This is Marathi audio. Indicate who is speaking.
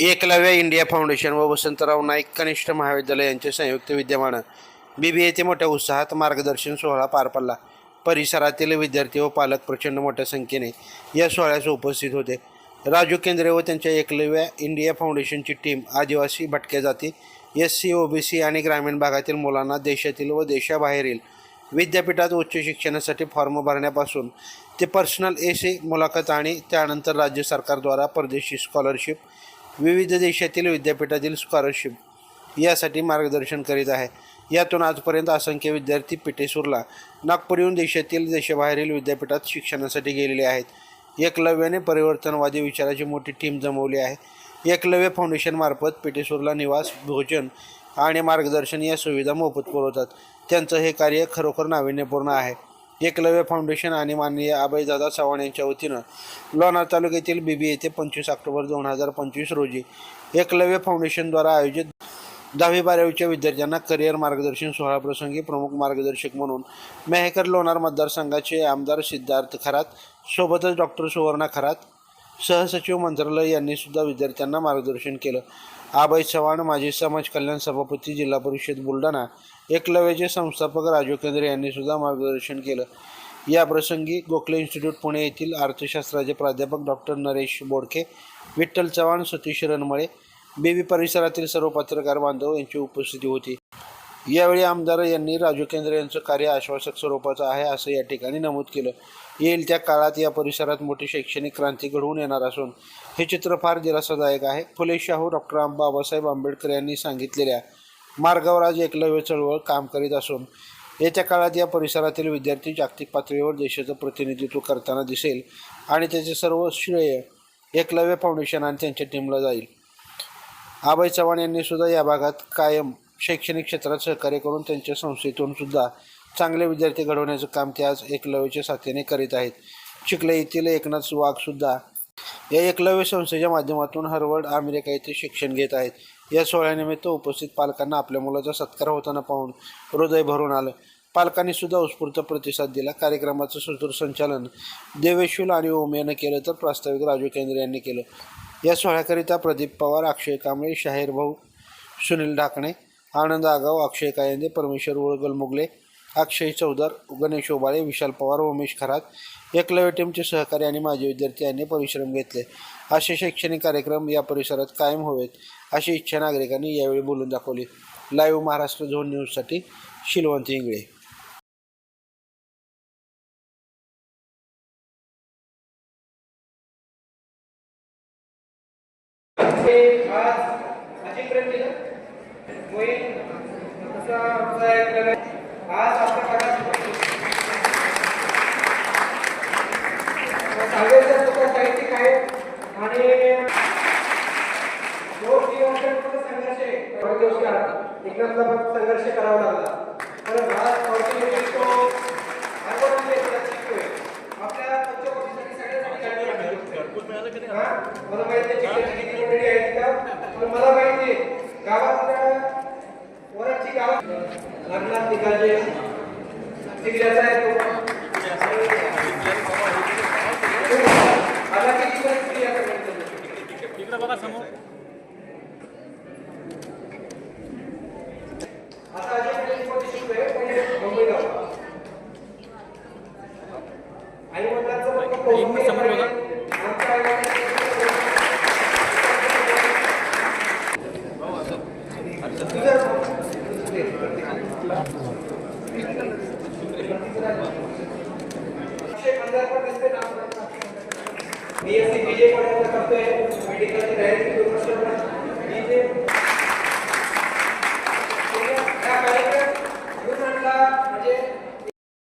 Speaker 1: एकलव्य इंडिया फाउंडेशन व वसंतराव नाईक कनिष्ठ महाविद्यालय यांचे संयुक्त विद्यमानं बी बी येथे मोठ्या उत्साहात मार्गदर्शन सोहळा पार पडला. परिसरातील विद्यार्थी व पालक प्रचंड मोठ्या संख्येने या सोहळ्यास उपस्थित होते. राजू केंद्रे व त्यांच्या एकलव्य इंडिया फाउंडेशनची टीम आदिवासी भटक्या जाती S C O B C आणि ग्रामीण भागातील मुलांना देशातील व देशाबाहेरील विद्यापीठात उच्च शिक्षणासाठी फॉर्म भरण्यापासून ते पर्सनल ए सी मुलाखत आणि त्यानंतर राज्य सरकारद्वारा परदेशी स्कॉलरशिप विविध देशातील विद्यापीठातील स्कॉलरशिप यासाठी मार्गदर्शन करीत आहे. यातून आजपर्यंत असंख्य विद्यार्थी पिटेसूरला नागपूर येऊन देशातील देशाबाहेरील विद्यापीठात शिक्षणासाठी गेलेले आहेत. एकलव्याने परिवर्तनवादी विचाराची मोठी टीम जमवली आहे. एकलव्य फाउंडेशनमार्फत पिटेसूरला निवास भोजन आणि मार्गदर्शन या सुविधा मोफत पुरवतात. त्यांचं हे कार्य खरोखर नाविन्यपूर्ण आहे. एकलव्य फाउंडेशन आणि माननीय अभयदादा चव्हाण यांच्या वतीनं लोणार तालुक्यातील बीबी येथे पंचवीस ऑक्टोबर दोन हजार पंचवीस रोजी एकलव्य फाउंडेशनद्वारा आयोजित दहावी बारावीच्या विद्यार्थ्यांना करिअर मार्गदर्शन सोहळाप्रसंगी प्रमुख मार्गदर्शक म्हणून मेहकर लोणार मतदारसंघाचे आमदार सिद्धार्थ खरात सोबतच डॉक्टर सुवर्णा खरात सहसचिव मंत्रालय यांनी सुद्धा विद्यार्थ्यांना मार्गदर्शन केलं. आबाई चव्हाण माजी समाज कल्याण सभापती जिल्हा परिषद बुलढाणा एकलव्याचे संस्थापक राजू केंद्रे यांनी सुद्धा मार्गदर्शन केलं. या प्रसंगी गोखले इन्स्टिट्यूट पुणे येथील अर्थशास्त्राचे प्राध्यापक डॉक्टर नरेश बोडके विठ्ठल चव्हाण सतीश रणमळे बेबी परिसरातील सर्व पत्रकार बांधव यांची उपस्थिती होती. यावेळी आमदार यांनी राजू केंद्रे यांचं कार्य आश्वासक स्वरूपाचं आहे असं या ठिकाणी नमूद केलं. येईल त्या काळात या परिसरात मोठी शैक्षणिक क्रांती घडवून येणार असून हे चित्र फार दिलासादायक आहे. फुले शाहू डॉक्टर बाबासाहेब आंबेडकर यांनी सांगितलेल्या मार्गावर आज एकलव्य चळवळ काम करीत असून येत्या काळात या परिसरातील विद्यार्थी जागतिक पातळीवर देशाचं प्रतिनिधित्व करताना दिसेल आणि त्याचे सर्व श्रेय एकलव्य फाउंडेशन आणि त्यांच्या टीमला जाईल. आबाई चव्हाण यांनी सुद्धा या भागात कायम शैक्षणिक क्षेत्रात सहकार्य करून त्यांच्या संस्थेतून सुद्धा चांगले विद्यार्थी घडवण्याचं काम ते आज एकलव्याच्या साथीने करीत आहेत. चिखले येथील एकनाथ वाघसुद्धा या एकलव्य संस्थेच्या माध्यमातून हार्वर्ड अमेरिका येथे शिक्षण घेत आहेत. या सोहळ्यानिमित्त उपस्थित पालकांना आपल्या मुलाचा सत्कार होताना पाहून हृदय भरून आलं. पालकांनी सुद्धा उत्स्फूर्त प्रतिसाद दिला. कार्यक्रमाचं सूत्रसंचालन देवेशूल आणि ओमियानं केलं तर प्रास्ताविक राजू केंद्रे यांनी केलं. या सोहळ्याकरिता प्रदीप पवार अक्षय कांबळे शाहीर भाऊ सुनील ढाकणे आनंद आगाव अक्षय कायंदे परमेश्वर वळगल मुगले अक्षय चौधर गणेश ओबाळे विशाल पवार उमेश खरात एकलव्य टीमचे सहकारी आणि माजी विद्यार्थी यांनी परिश्रम घेतले. असे शैक्षणिक कार्यक्रम या परिसरात कायम हवेत अशी इच्छा नागरिकांनी यावेळी बोलून दाखवली. लाईव्ह महाराष्ट्र झोन न्यूजसाठी शिलवंत इंगळे.
Speaker 2: आज आज आपल्या भागात सागरचा साहित्यिक आणि संघर्ष दोन एकनाथला संघर्ष करावा लागला तर आज आपल्या पंचवर्षीसाठी मला माहिती आहे किती मंडळी आहेत का पण मला माहिती आहे गावातल्या वराची गावात लग्नात निघाले. शिकल्याचा आहे तो. हो, हो. आता? किती बीएससी बीजे पर्यंत करतोय मेडिकलची तयारी दोन